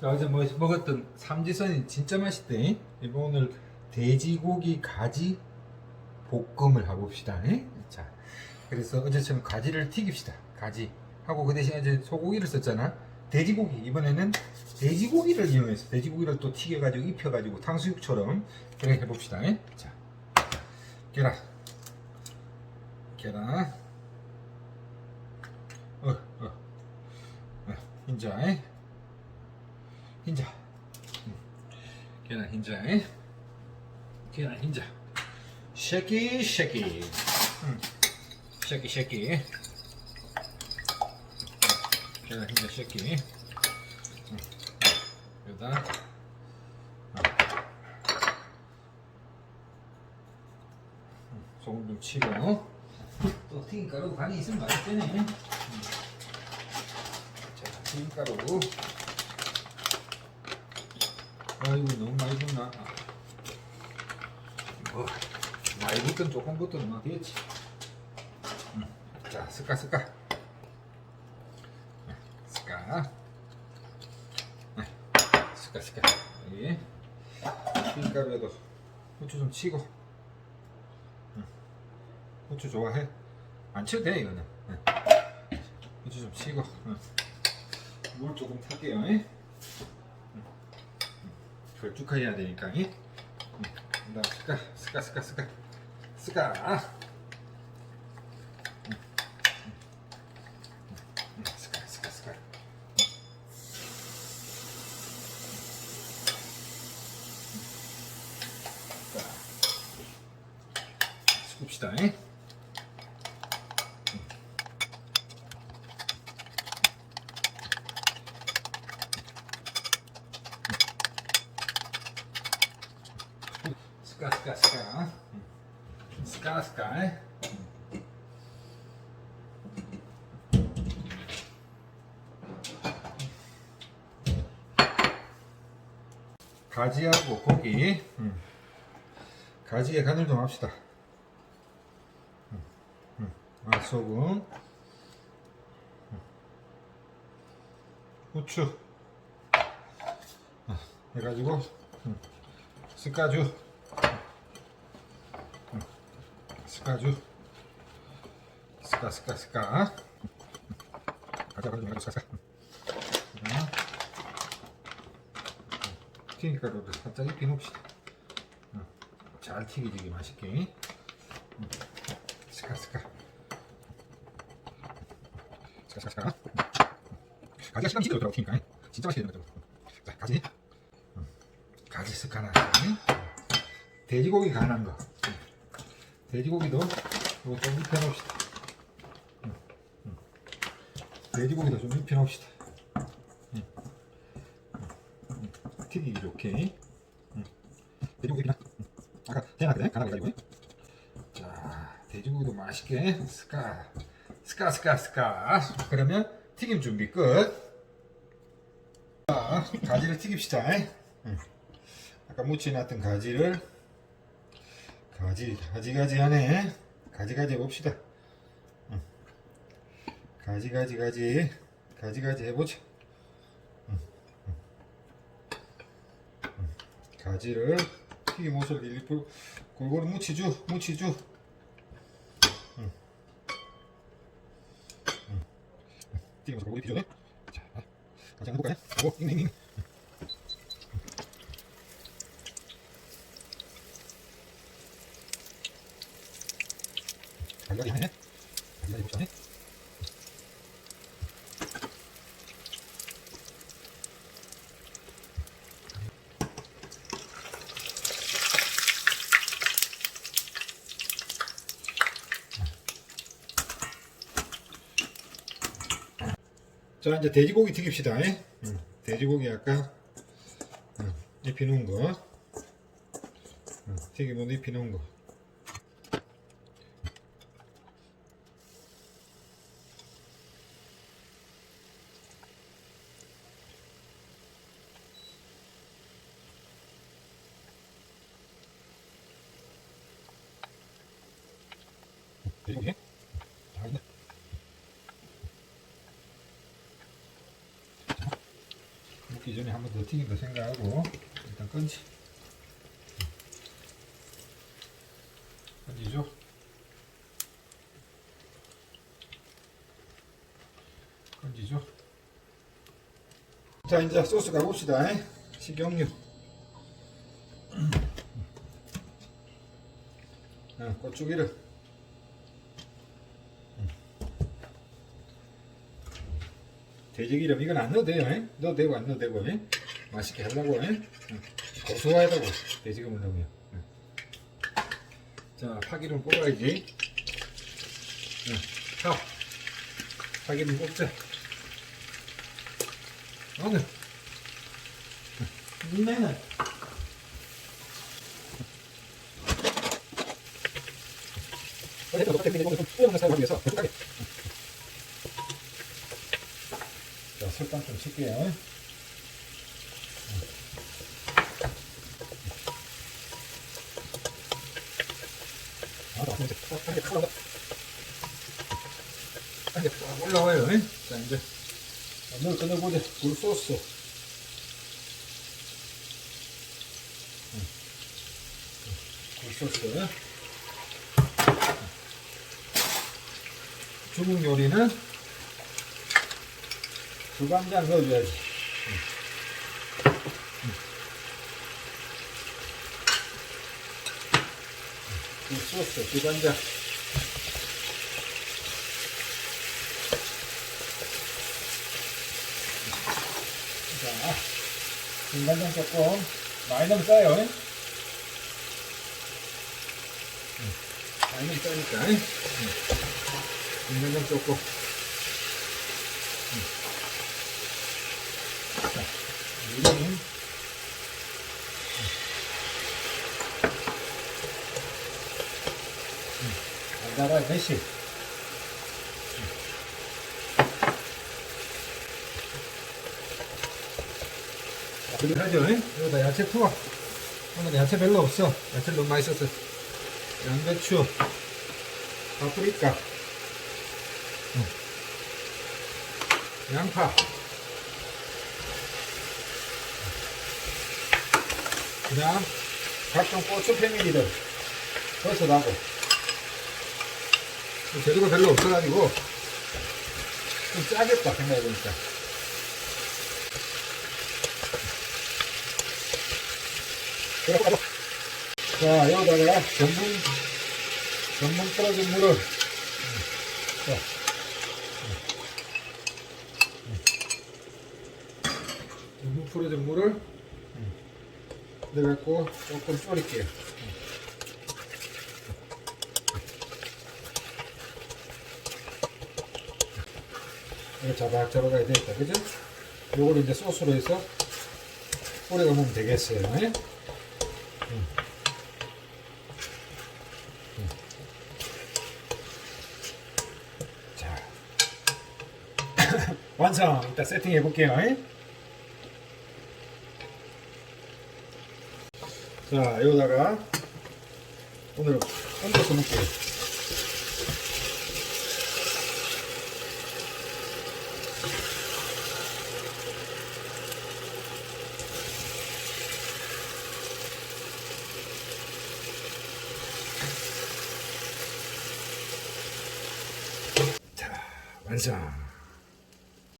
자, 어제 뭐, 먹었던 삼지선이 진짜 맛있대. 이거 오늘 돼지고기 가지 볶음을 해봅시다. 예? 자, 그래서 어제처럼 가지를 튀깁시다. 가지 하고 그 대신 이제 소고기를 썼잖아. 돼지고기 이번에는 돼지고기를 이용해서 돼지고기를 또 튀겨가지고 입혀가지고 탕수육처럼 그렇게 해봅시다. 예? 자, 계란, 계란, 어, 어, 어, 흰자, 예? 흰자, 음. 계란 흰자, 예? 계란 흰자, 쉐키 쉐키, 음. 쉐키 쉐키, 계란 흰자 쉐키, 음. 여기다 음, 소금 좀 치고 또 튀김가루 간이 있으면 맛있겠네. 음. 자, 튀김가루. 아이고 너무 많이 붓나? 뭐 많이 붓든 조금 붓든 뭐 되겠지. 음. 자. 네, 스까. 네, 스까 스까. 여기 튀김가루에도 후추 좀 치고. 음. 후추 좋아해? 안 쳐도 돼 이거는. 네. 후추 좀 치고. 음. 물 조금 탈게요. 예? 걸쭉해야 되니까. 이? 음, 그다음 스카 스카 스카 스카 스카. 음, 음, 음, 스카 스카 스카 스카 가지하고 고기 음. 가지에 간을 좀 합시다 음. 음. 맛소금 음. 후추 아, 해가지고 음. 스카주 스카주. 스카 스카 스카. 가자 가자 가자 가자. 튀김가루를 살짝 입혀 놓읍시다 응. 잘 튀기지게 맛있게. 응. 스카 스카. 스카 스카 스카. 가지가 시간 진짜 좋더라고 튀니까. 진짜 맛있게 되는 거죠 자 가지. 응. 가지 스카나. 돼지고기 간한 거 돼지고기도 이거 좀 입혀 놓읍시다. 응, 응. 돼지고기도 좀 입혀 놓읍시다. 응, 응, 응. 튀기기 좋게. 응. 돼지고기 그냥 응. 아까 해놨거든 간하가지고. 자, 돼지고기도 맛있게 스카 스카 스카 스카. 그러면 튀김 준비 끝. 자, 가지를 튀깁시다. 응. 아까 무쳐놨던 가지를 가지 가지가지 하네. 가지가지 해봅시다. 응. 가지가지 가지. 가지가지 해보자. 가지를 튀김옷을 일부 골고루 묻히주 묻히주. 튀김옷을 골고루 튀겨 자 가지 한번 해볼까요? 오 잉잉잉 가지가지 하네 가지가지 봅시다 자 이제 돼지고기 튀깁시다 응. 돼지고기 아까 응. 입혀 놓은 거 응. 튀김옷 입혀 놓은 거 돼지고기 잘 있네 볶기 전에 한 번 더 튀긴다 생각하고 일단 건지. 건지죠? 건지죠? 자 이제 소스 가봅시다. 식용유. 어, 고추기름 돼지기름 이건 안 넣어도 돼요 에? 넣어도 되고 안 넣어도 되고 에? 맛있게 하려고 에? 어, 고소하다고 돼지기름을 넣으면. 어. 자 파기름 뽑아야지. 어, 파 파기름 뽑자. 어느 니네는 어쨌든 어떻게 되는 좀 뿌려놓는 사람을 위해서 계속하게 자, 설탕 좀 칠게요. 아, 올라와요. 자, 이제 물 끊어보자. 굴소스. 굴소스. 중국 요리는 두간장 넣어줘야지. 이 소스 두간장. 자, 두간장 조금 많이 넣으면 짜요. 응. 많이 넣으면 짜니까. 응. 두간장 조금. 미림 달달한 매실 그리고 하죠 여기다 야채 투어. 오늘 야채 별로 없어. 야채 너무 썼어 양배추 파프리카 응. 양파 그냥 각종 고추 패밀리들 버섯하고. 재료가 별로 없어가지고 좀 짜겠다 생각해보니까. 자 여기다가 전분 전분 떨어진 물을. 자, 전분 풀어진 물을 넣어갖고 조금 졸일게요. 이거 자박자박하게 되겠다. 그죠? 요걸 이제 소스로 해서 뿌려 먹으면 되겠어요. 예? 음. 음. 자. 완성! 이따 세팅해 볼게요. 예? 자, 여기다가 오늘 얹어서 먹게요. 자, 완성.